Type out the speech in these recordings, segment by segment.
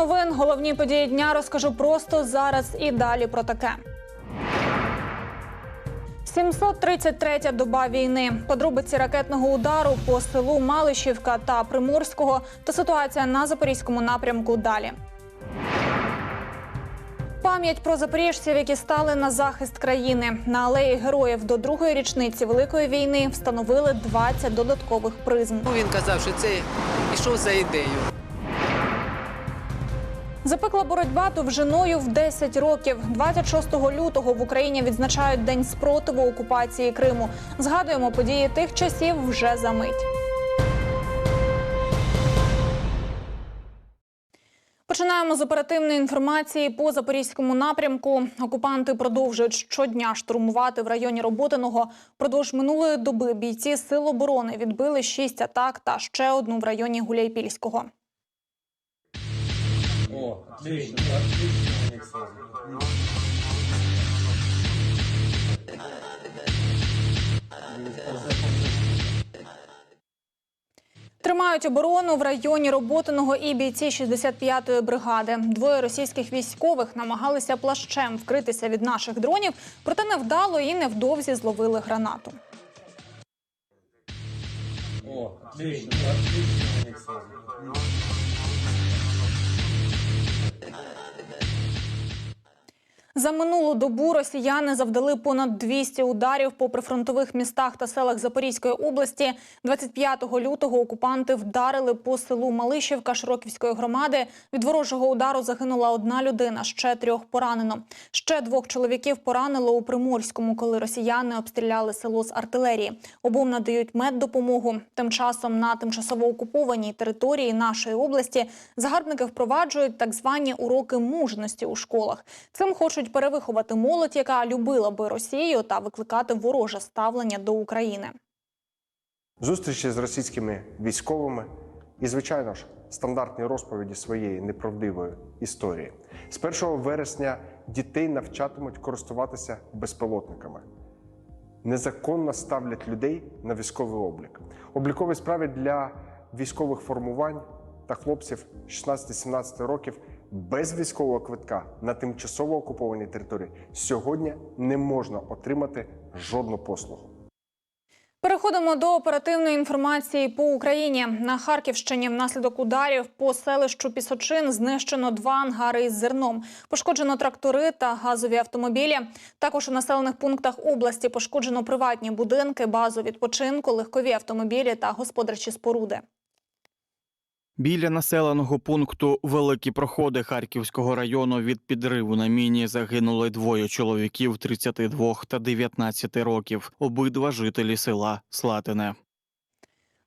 Новин. Головні події дня розкажу просто зараз і далі про таке. 733-я доба війни. Подробиці ракетного удару по селу Малишівка та Приморського та ситуація на запорізькому напрямку далі. Пам'ять про запоріжців, які стали на захист країни. На алеї героїв до другої річниці Великої війни встановили 20 додаткових призм. Ну, Він казав, що це йшов за ідею. Запекла боротьба довжиною в 10 років. 26 лютого в Україні відзначають День спротиву окупації Криму. Згадуємо події тих часів вже за мить. Починаємо з оперативної інформації по запорізькому напрямку. Окупанти продовжують щодня штурмувати в районі Роботиного. Продовж минулої доби бійці Сил оборони відбили шість атак та ще одну в районі Гуляйпільського. О, отлично, отлично, Тримають оборону в районі Роботиного і бійці 65-ї бригади. Двоє російських військових намагалися плащем вкритися від наших дронів, проте невдало і невдовзі зловили гранату. О, отлично, отлично, За минулу добу росіяни завдали понад 200 ударів по прифронтових містах та селах Запорізької області. 25 лютого окупанти вдарили по селу Малишівка Широківської громади. Від ворожого удару загинула одна людина, ще трьох поранено. Ще двох чоловіків поранило у Приморському, коли росіяни обстріляли село з артилерії. Обом надають меддопомогу. Тим часом на тимчасово окупованій території нашої області загарбники впроваджують так звані уроки мужності у школах. Цим хочуть перевиховати молодь, яка любила би Росію, та викликати вороже ставлення до України. зустрічі з російськими військовими і, звичайно ж, стандартні розповіді своєї неправдивої історії. З 1 вересня дітей навчатимуть користуватися безпілотниками. Незаконно ставлять людей на військовий облік. Облікові справи для військових формувань та хлопців 16-17 років без військового квитка на тимчасово окупованій території сьогодні не можна отримати жодну послугу. Переходимо до оперативної інформації по Україні. На Харківщині внаслідок ударів по селищу Пісочин знищено два ангари із зерном. Пошкоджено трактори та газові автомобілі. Також у населених пунктах області пошкоджено приватні будинки, базу відпочинку, легкові автомобілі та господарчі споруди. Біля населеного пункту Великі проходи Харківського району від підриву на міні загинули двоє чоловіків 32 та 19 років. Обидва жителі села Слатине.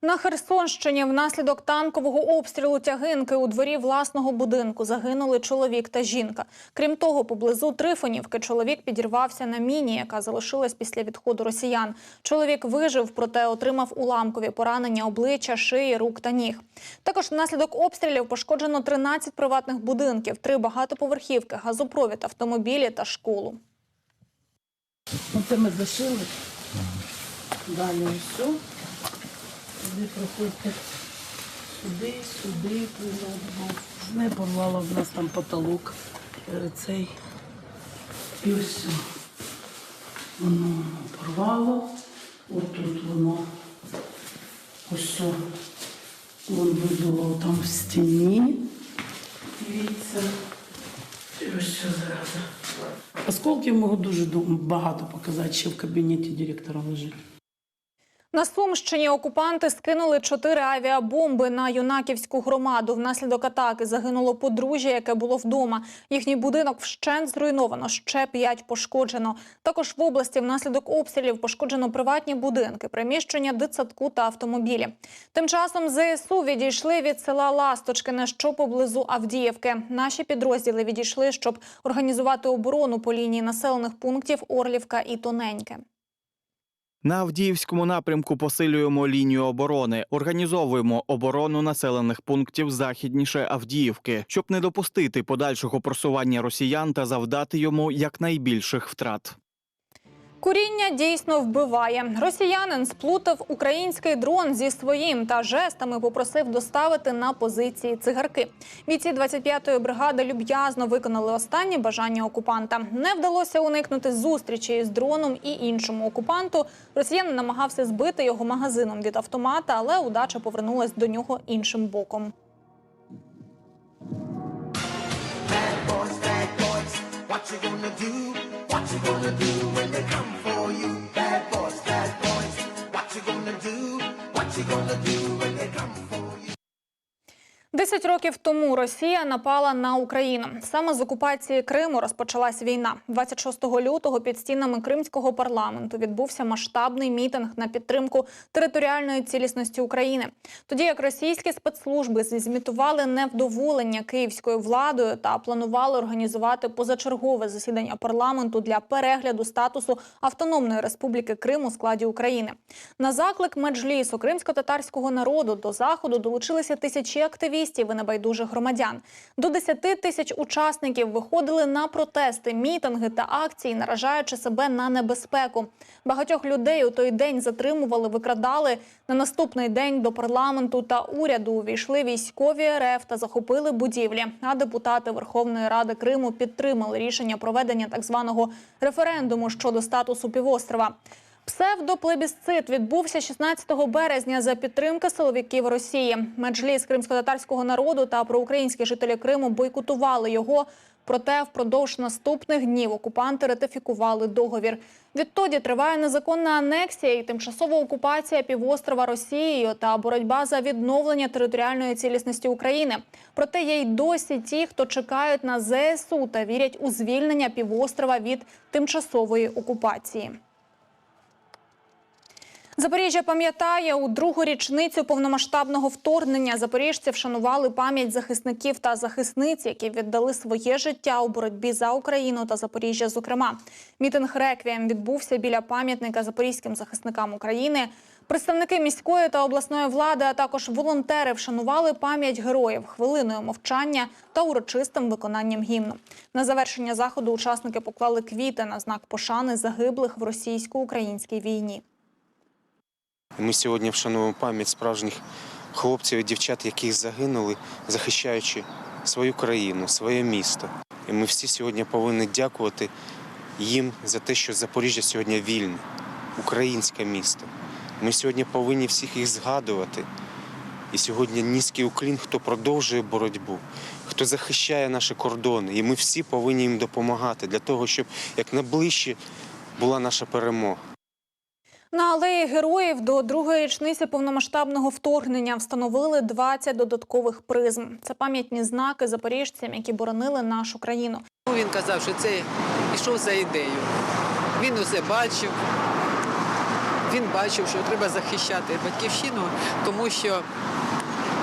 На Херсонщині внаслідок танкового обстрілу тягинки у дворі власного будинку загинули чоловік та жінка. Крім того, поблизу Трифонівки чоловік підірвався на міні, яка залишилась після відходу росіян. Чоловік вижив, проте отримав уламкові поранення обличчя, шиї, рук та ніг. Також внаслідок обстрілів пошкоджено 13 приватних будинків, три багатоповерхівки, газопровід, автомобілі та школу. Оце ми зашили. Далі все. Сюди проходьте. Сюди, сюди, прийдемо. Не порвало в нас там потолок е, цей. І ось. Воно порвало. Отут воно. Ось. Воно вибило там в стіні. Дивіться. І ось зразу. Осколків можу дуже багато показати, ще в кабінеті директора лежить. На Сумщині окупанти скинули чотири авіабомби на юнаківську громаду. Внаслідок атаки загинуло подружжя, яке було вдома. Їхній будинок вщент зруйновано, ще п'ять пошкоджено. Також в області внаслідок обстрілів пошкоджено приватні будинки, приміщення дитсадку та автомобілі. Тим часом ЗСУ відійшли від села Ласточкине, що поблизу Авдіївки. Наші підрозділи відійшли, щоб організувати оборону по лінії населених пунктів Орлівка і Тоненьке. На Авдіївському напрямку посилюємо лінію оборони, організовуємо оборону населених пунктів західніше Авдіївки, щоб не допустити подальшого просування росіян та завдати йому якнайбільших втрат. Куріння дійсно вбиває. Росіянин сплутав український дрон зі своїм та жестами попросив доставити на позиції цигарки. Бійці 25-ї бригади люб'язно виконали останні бажання окупанта. Не вдалося уникнути зустрічі з дроном і іншому окупанту. Росіянин намагався збити його магазином від автомата, але удача повернулась до нього іншим боком. What you gonna do? What you gonna do when they come gonna do? What you gonna do when they come for? Десять років тому Росія напала на Україну. Саме з окупації Криму розпочалась війна. 26 лютого під стінами кримського парламенту відбувся масштабний мітинг на підтримку територіальної цілісності України. Тоді як російські спецслужби зімітували невдоволення київською владою та планували організувати позачергове засідання парламенту для перегляду статусу автономної республіки Крим у складі України. На заклик меджлісу кримсько-татарського народу до заходу долучилися тисячі активістів і небайдужих громадян. До 10 тисяч учасників виходили на протести, мітинги та акції, наражаючи себе на небезпеку. Багатьох людей у той день затримували, викрадали. На наступний день до парламенту та уряду увійшли військові РФ та захопили будівлі. А депутати Верховної Ради Криму підтримали рішення проведення так званого референдуму щодо статусу півострова. Псевдоплебісцит відбувся 16 березня за підтримки силовиків Росії. Меджліс кримсько-татарського народу та проукраїнські жителі Криму бойкотували його. Проте впродовж наступних днів окупанти ратифікували договір. Відтоді триває незаконна анексія і тимчасова окупація півострова Росією та боротьба за відновлення територіальної цілісності України. Проте є й досі ті, хто чекають на ЗСУ та вірять у звільнення півострова від тимчасової окупації. Запоріжжя пам'ятає у другу річницю повномасштабного вторгнення. Запоріжці вшанували пам'ять захисників та захисниць, які віддали своє життя у боротьбі за Україну та Запоріжжя. Зокрема, мітинг реквієм відбувся біля пам'ятника запорізьким захисникам України. Представники міської та обласної влади, а також волонтери вшанували пам'ять героїв хвилиною мовчання та урочистим виконанням гімну. На завершення заходу учасники поклали квіти на знак пошани загиблих в російсько-українській війні. Ми сьогодні вшануємо пам'ять справжніх хлопців і дівчат, які загинули, захищаючи свою країну, своє місто. І ми всі сьогодні повинні дякувати їм за те, що Запоріжжя сьогодні вільне, українське місто. Ми сьогодні повинні всіх їх згадувати. І сьогодні низький уклін, хто продовжує боротьбу, хто захищає наші кордони. І ми всі повинні їм допомагати для того, щоб якнайближче була наша перемога. На алеї героїв до другої річниці повномасштабного вторгнення встановили 20 додаткових призм. Це пам'ятні знаки запоріжцям, які боронили нашу країну. Ну, Він казав, що це йшов за ідею. Він усе бачив. Він бачив, що треба захищати батьківщину, тому що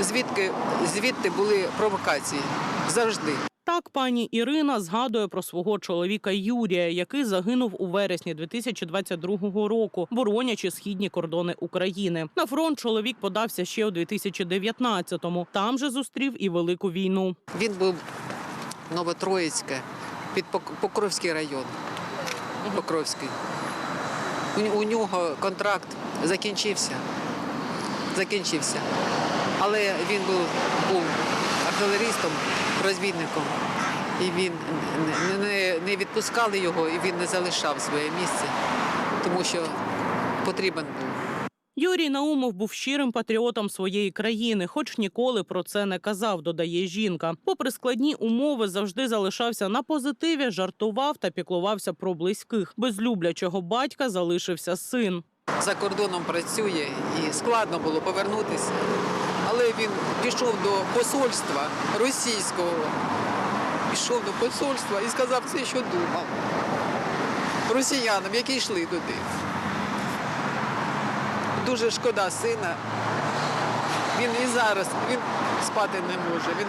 звідки звідти були провокації завжди. Так пані Ірина згадує про свого чоловіка Юрія, який загинув у вересні 2022 року, боронячи східні кордони України. На фронт чоловік подався ще у 2019-му. Там же зустрів і велику війну. Він був Новотроїцьке, під Пок- Покровський район. Покровський. У, у нього контракт закінчився. Закінчився. Але він був, був артилерістом, розвідником. І він не, не, не відпускали його, і він не залишав своє місце, тому що потрібен був. Юрій Наумов був щирим патріотом своєї країни, хоч ніколи про це не казав, додає жінка. Попри складні умови, завжди залишався на позитиві, жартував та піклувався про близьких. Без люблячого батька залишився син. за кордоном працює і складно було повернутися. Але він пішов до посольства російського, пішов до посольства і сказав все, що думав росіянам, які йшли туди. Дуже шкода сина. Він і зараз він спати не може. Він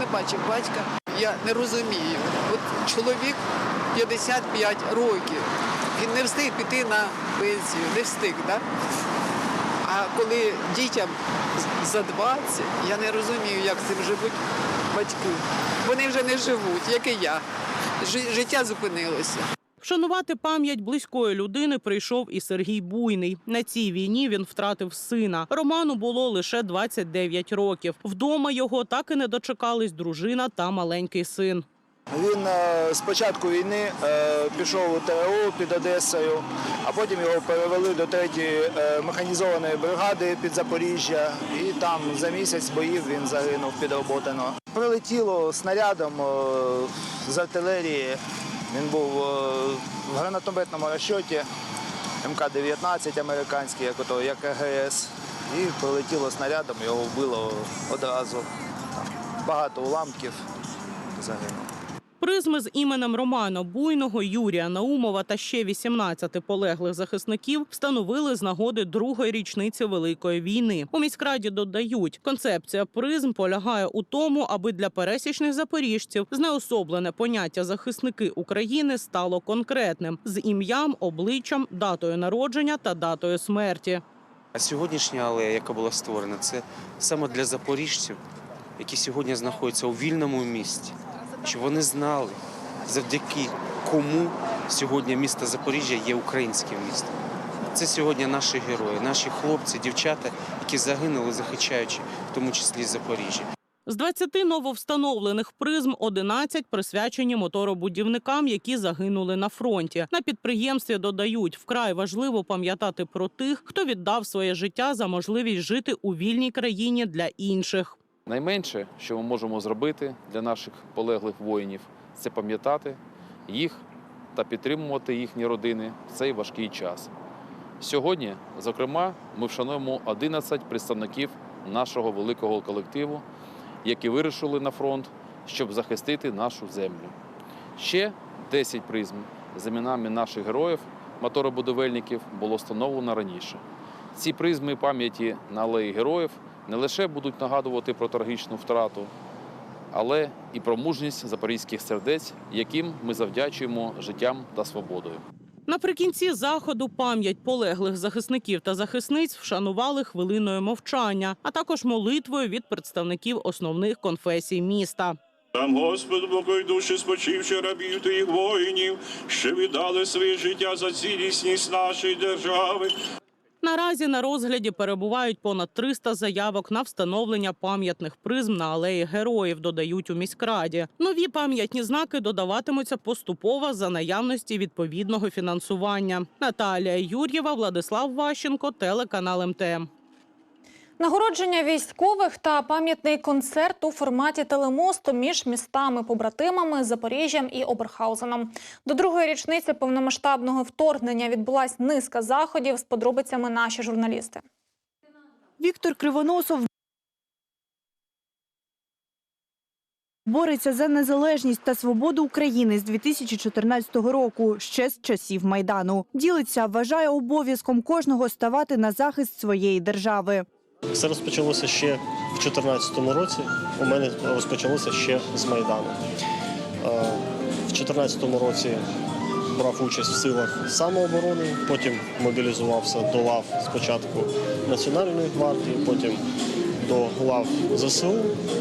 не, бачив батька. Я не розумію. От чоловік 55 років. Він не встиг піти на пенсію, не встиг, так? А коли дітям за 20, я не розумію, як цим живуть батьки. Вони вже не живуть, як і я. Життя зупинилося. Вшанувати пам'ять близької людини прийшов і Сергій Буйний. На цій війні він втратив сина. Роману було лише 29 років. Вдома його так і не дочекались дружина та маленький син. Він е, з початку війни е, пішов у ТРО під Одесою, а потім його перевели до третьої е, механізованої бригади під Запоріжжя. І там за місяць боїв він загинув під Роботино. Прилетіло снарядом з артилерії. Він був в гранатометному розчоті МК-19 американський, як ото, як АГС. І прилетіло снарядом, його вбило одразу. Багато уламків загинув. Призми з іменем Романа Буйного, Юрія Наумова та ще 18 полеглих захисників встановили з нагоди другої річниці Великої війни. У міськраді додають, концепція призм полягає у тому, аби для пересічних запоріжців знеособлене поняття захисники України стало конкретним з ім'ям, обличчям, датою народження та датою смерті. А сьогоднішня алея, яка була створена, це саме для запоріжців, які сьогодні знаходяться у вільному місті, щоб вони знали, завдяки кому сьогодні місто Запоріжжя є українським містом. Це сьогодні наші герої, наші хлопці, дівчата, які загинули, захищаючи, в тому числі Запоріжжя. З 20 нововстановлених призм 11 присвячені моторобудівникам, які загинули на фронті. На підприємстві додають, вкрай важливо пам'ятати про тих, хто віддав своє життя за можливість жити у вільній країні для інших. Найменше, що ми можемо зробити для наших полеглих воїнів, це пам'ятати їх та підтримувати їхні родини в цей важкий час. Сьогодні, зокрема, ми вшануємо 11 представників нашого великого колективу, які вирушили на фронт, щоб захистити нашу землю. Ще 10 призм з іменами наших героїв, моторобудівельників, було встановлено раніше. Ці призми пам'яті на алеї героїв не лише будуть нагадувати про трагічну втрату, але і про мужність запорізьких сердець, яким ми завдячуємо життям та свободою. Наприкінці заходу пам'ять полеглих захисників та захисниць вшанували хвилиною мовчання, а також молитвою від представників основних конфесій міста. Там Господу Богу душі спочивши рабів твоїх воїнів, що віддали своє життя за цілісність нашої держави. Наразі на розгляді перебувають понад 300 заявок на встановлення пам'ятних призм на алеї героїв, додають у міськраді. Нові пам'ятні знаки додаватимуться поступово за наявності відповідного фінансування. Наталія Юр'єва, Владислав Ващенко, телеканал МТМ. Нагородження військових та пам'ятний концерт у форматі телемосту між містами-побратимами Запоріжжям і Оберхаузеном. До другої річниці повномасштабного вторгнення відбулась низка заходів з подробицями наші журналісти. Віктор Кривоносов бореться за незалежність та свободу України з 2014 року, ще з часів Майдану. Ділиться, вважає обов'язком кожного ставати на захист своєї держави. Все розпочалося ще в 2014 році. У мене розпочалося ще з Майдану. Е, В 2014 році брав участь в силах самооборони, потім мобілізувався до лав спочатку Національної гвардії, потім до лав ЗСУ.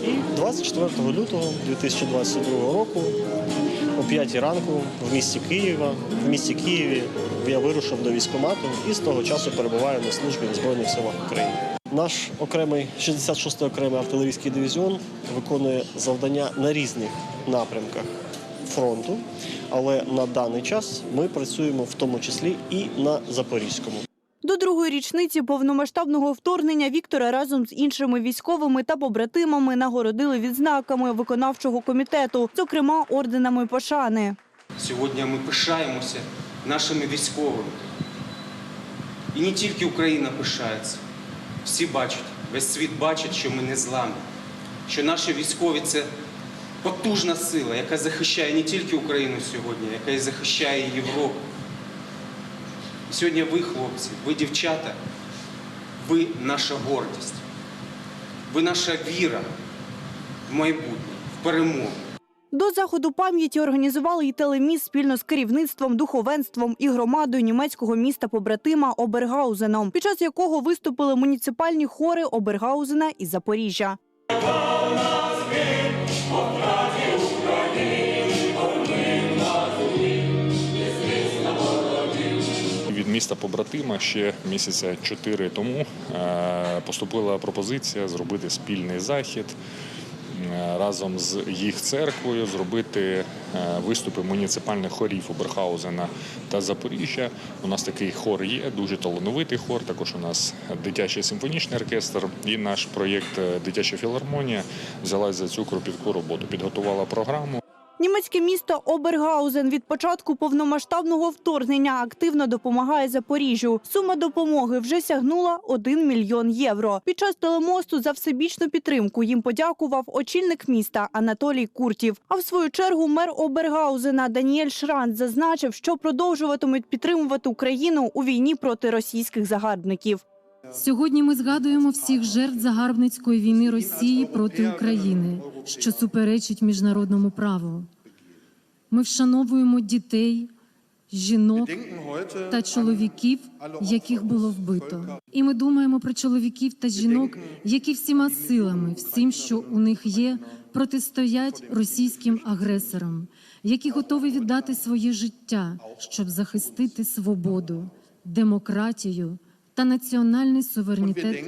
І 24 лютого 2022 року о 5 ранку в місті Києва, в місті Києві я вирушив до військкомату і з того часу перебуваю на службі в Збройних силах України. Наш окремий 66-й окремий артилерійський дивізіон виконує завдання на різних напрямках фронту, але на даний час ми працюємо в тому числі і на Запорізькому. До другої річниці повномасштабного вторгнення Віктора разом з іншими військовими та побратимами нагородили відзнаками виконавчого комітету, зокрема орденами пошани. Сьогодні ми пишаємося нашими військовими. І не тільки Україна пишається. Всі бачать, весь світ бачить, що ми не зламні, що наші військові це потужна сила, яка захищає не тільки Україну сьогодні, яка і захищає Європу. Сьогодні ви, хлопці, ви дівчата, ви наша гордість, ви наша віра в майбутнє, в перемогу. До заходу пам'яті організували і телеміст спільно з керівництвом, духовенством і громадою німецького міста побратима Обергаузеном, під час якого виступили муніципальні хори Обергаузена і Запоріжжя. міста побратима ще місяця чотири тому е, поступила пропозиція зробити спільний захід разом з їх церквою, зробити е, виступи муніципальних хорів Оберхаузена та Запоріжжя. У нас такий хор є, дуже талановитий хор. Також у нас дитячий симфонічний оркестр і наш проєкт е, Дитяча філармонія взялась за цю кропітку роботу, підготувала програму. Німецьке місто Обергаузен від початку повномасштабного вторгнення активно допомагає Запоріжжю. Сума допомоги вже сягнула 1 мільйон євро. Під час телемосту за всебічну підтримку їм подякував очільник міста Анатолій Куртів. А в свою чергу мер Обергаузена Даніель Шранц зазначив, що продовжуватимуть підтримувати Україну у війні проти російських загарбників. Сьогодні ми згадуємо всіх жертв загарбницької війни Росії проти України, що суперечить міжнародному праву. Ми вшановуємо дітей, жінок та чоловіків, яких було вбито. І ми думаємо про чоловіків та жінок, які всіма силами, всім, що у них є, протистоять російським агресорам, які готові віддати своє життя, щоб захистити свободу, демократію та національний суверенітет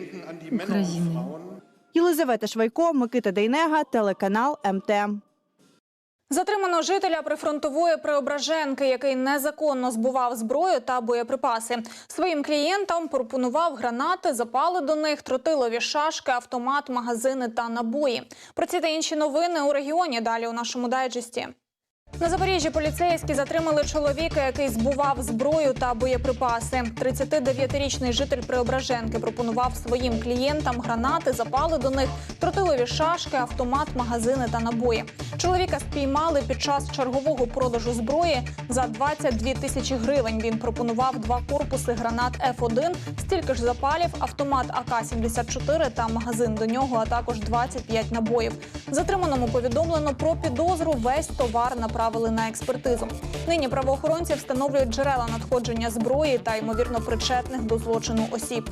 України. Єлизавета Швайко, Микита Дейнега, телеканал МТ. Затримано жителя прифронтової Преображенки, який незаконно збував зброю та боєприпаси. Своїм клієнтам пропонував гранати, запали до них, тротилові шашки, автомат, магазини та набої. Про ці та інші новини у регіоні далі у нашому дайджесті. На Запоріжжі поліцейські затримали чоловіка, який збував зброю та боєприпаси. 39-річний житель Преображенки пропонував своїм клієнтам гранати, запали до них, тротилові шашки, автомат, магазини та набої. Чоловіка спіймали під час чергового продажу зброї за 22 тисячі гривень. Він пропонував два корпуси гранат F1, стільки ж запалів, автомат АК-74 та магазин до нього, а також 25 набоїв. Затриманому повідомлено про підозру. Весь товар направили на експертизу. Нині правоохоронці встановлюють джерела надходження зброї та ймовірно причетних до злочину осіб.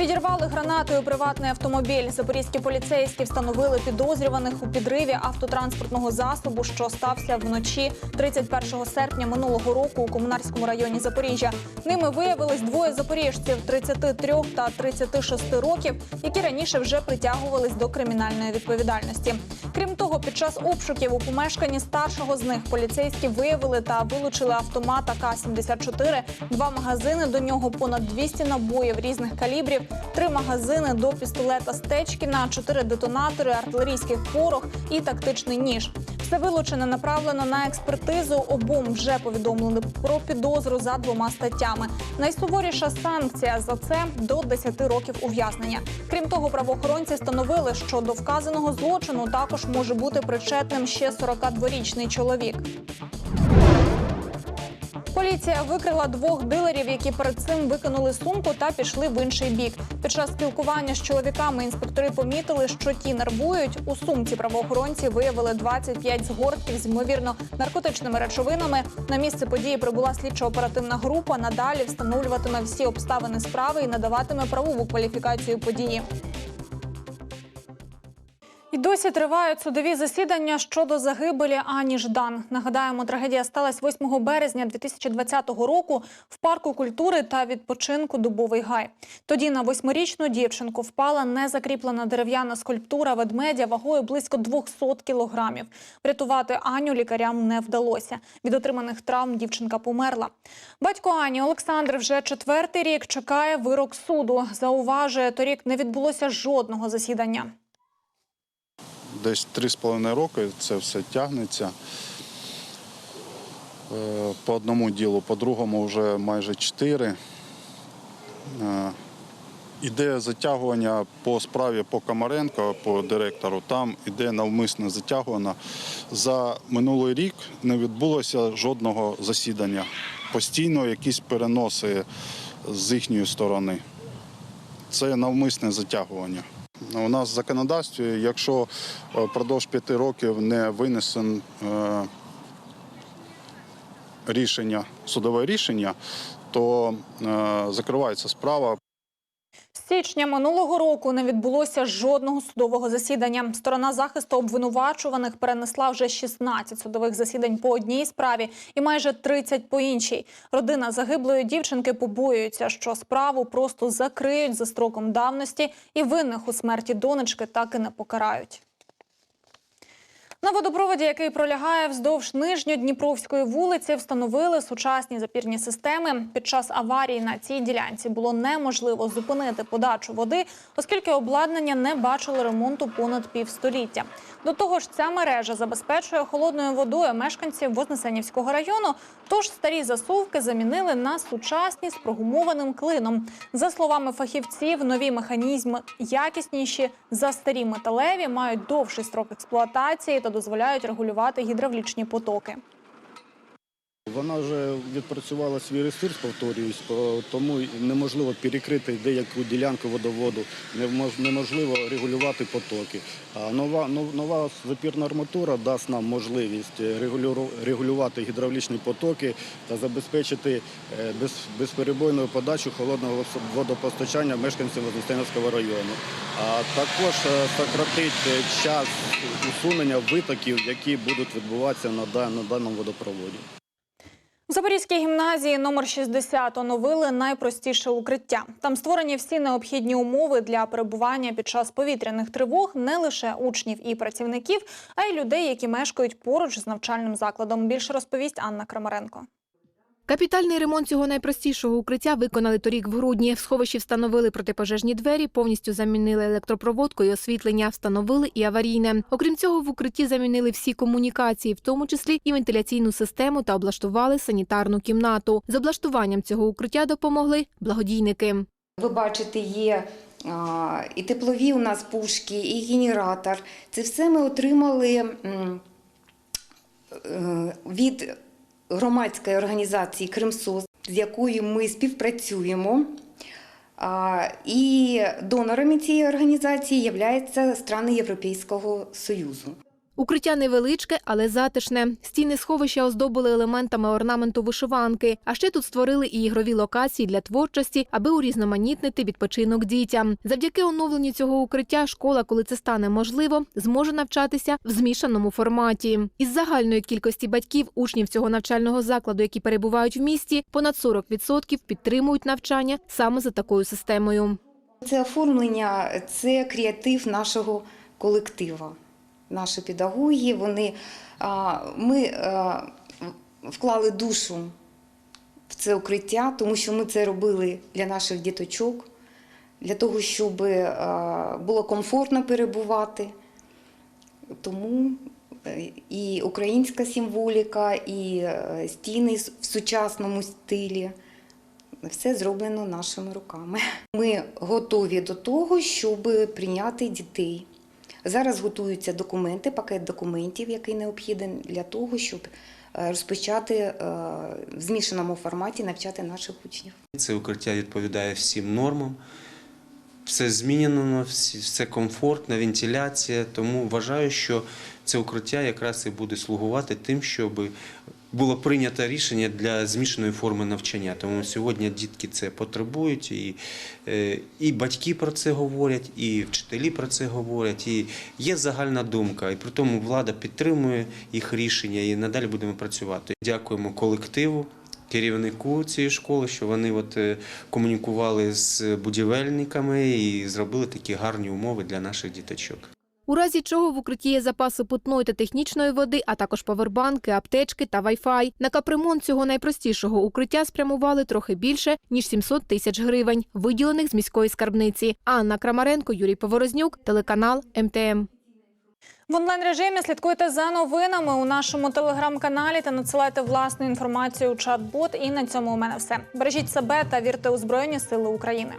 Підірвали гранатою приватний автомобіль. Запорізькі поліцейські встановили підозрюваних у підриві автотранспортного засобу, що стався вночі 31 серпня минулого року у комунарському районі Запоріжжя. Ними виявилось двоє запоріжців 33 та 36 років, які раніше вже притягувались до кримінальної відповідальності. Крім того, під час обшуків у помешканні старшого з них поліцейські виявили та вилучили автомат АК-74, два магазини до нього, понад 200 набоїв різних калібрів, три магазини до пістолета Стечкіна, чотири детонатори, артилерійський порох і тактичний ніж. Все вилучене направлено на експертизу. Обом вже повідомили про підозру за двома статтями. Найсуворіша санкція за це до 10 років ув'язнення. Крім того, правоохоронці встановили, що до вказаного злочину також може бути причетним ще 42-річний чоловік. Поліція викрила двох дилерів, які перед цим викинули сумку та пішли в інший бік. Під час спілкування з чоловіками інспектори помітили, що ті нервують. У сумці правоохоронці виявили 25 згортків з ймовірно наркотичними речовинами. На місце події прибула слідчо-оперативна група. Надалі встановлюватиме всі обставини справи і надаватиме правову кваліфікацію події. Досі тривають судові засідання щодо загибелі Ані Ждан. Нагадаємо, трагедія сталася 8 березня 2020 року в парку культури та відпочинку Дубовий гай. Тоді на восьмирічну дівчинку впала незакріплена дерев'яна скульптура ведмедя вагою близько 200 кілограмів. Врятувати Аню лікарям не вдалося. Від отриманих травм дівчинка померла. Батько Ані Олександр вже четвертий рік чекає вирок суду. Зауважує, торік не відбулося жодного засідання. Десь три з половиною роки це все тягнеться. Е, По одному ділу, по другому вже майже чотири. Е, Іде затягування по справі по Комаренко, по директору. Там іде навмисне затягування. За минулий рік не відбулося жодного засідання. Постійно якісь переноси з їхньої сторони. Це навмисне затягування. У нас в законодавстві, якщо е, впродовж п'яти років не винесен е, рішення, судове рішення, то е, закривається справа. Січня минулого року не відбулося жодного судового засідання. Сторона захисту обвинувачуваних перенесла вже 16 судових засідань по одній справі і майже 30 по іншій. Родина загиблої дівчинки побоюється, що справу просто закриють за строком давності і винних у смерті донечки так і не покарають. На водопроводі, який пролягає вздовж Нижньодніпровської вулиці, встановили сучасні запірні системи. Під час аварії на цій ділянці було неможливо зупинити подачу води, оскільки обладнання не бачило ремонту понад півстоліття. До того ж, ця мережа забезпечує холодною водою мешканців Вознесенівського району. Тож старі засувки замінили на сучасні з прогумованим клином. За словами фахівців, нові механізми якісніші за старі металеві, мають довший строк експлуатації та дозволяють регулювати гідравлічні потоки. Вона вже відпрацювала свій ресурс, повторююсь, тому неможливо перекрити деяку ділянку водоводу, неможливо регулювати потоки. А нова, нова запірна арматура дасть нам можливість е, регулювати гідравлічні потоки та забезпечити е, без, безперебойну подачу холодного водопостачання мешканців Вознесенівського району. А також е, сократить е, час усунення витоків, які будуть відбуватися на даному водопроводі. В Запорізькій гімназії номер 60 оновили найпростіше укриття. Там створені всі необхідні умови для перебування під час повітряних тривог не лише учнів і працівників, а й людей, які мешкають поруч з навчальним закладом. Більше розповість Анна Крамаренко. Капітальний ремонт цього найпростішого укриття виконали торік в грудні. В сховищі встановили протипожежні двері, повністю замінили електропроводку і освітлення, встановили і аварійне. Окрім цього, в укритті замінили всі комунікації, в тому числі і вентиляційну систему та облаштували санітарну кімнату. З облаштуванням цього укриття допомогли благодійники. Ви бачите, є і теплові у нас пушки, і генератор. Це все ми отримали е, від громадської організації Кримсос, з якою ми співпрацюємо. І донорами цієї організації являються страни Європейського Союзу. Укриття невеличке, але затишне. Стіни сховища оздобили елементами орнаменту вишиванки. А ще тут створили і ігрові локації для творчості, аби урізноманітнити відпочинок дітям. Завдяки оновленню цього укриття школа, коли це стане можливо, зможе навчатися в змішаному форматі. Із загальної кількості батьків учнів цього навчального закладу, які перебувають в місті, понад 40% підтримують навчання саме за такою системою. Це оформлення, це креатив нашого колектива. Наші педагоги, вони, ми вклали душу в це укриття, тому що ми це робили для наших діточок, для того, щоб було комфортно перебувати. Тому е, і українська символіка, і е, стіни в сучасному стилі. Все зроблено нашими руками. Ми готові до того, щоб прийняти дітей. Зараз готуються документи, пакет документів, який необхідний для того, щоб е, розпочати е, в змішаному форматі навчати наших учнів. Це укриття відповідає всім нормам. Все змінено, все комфортно, вентиляція. Тому вважаю, що це укриття якраз і буде слугувати тим, щоб було прийнято рішення для змішаної форми навчання. Тому сьогодні дітки це потребують, і, е, і батьки про це говорять, і вчителі про це говорять. І є загальна думка. І при тому влада підтримує їх рішення, і надалі будемо працювати. Дякуємо колективу керівнику цієї школи, що вони от е, комунікували з будівельниками і зробили такі гарні умови для наших діточок. У разі чого в укритті є запаси питної та технічної води, а також павербанки, аптечки та вайфай. На капремонт цього найпростішого укриття спрямували трохи більше ніж 700 тисяч гривень, виділених з міської скарбниці. Анна Крамаренко, Юрій Поворознюк, телеканал МТМ. В онлайн режимі слідкуйте за новинами у нашому телеграм-каналі та надсилайте власну інформацію у чат-бот. І на цьому у мене все. Бережіть себе та вірте у Збройні Сили України.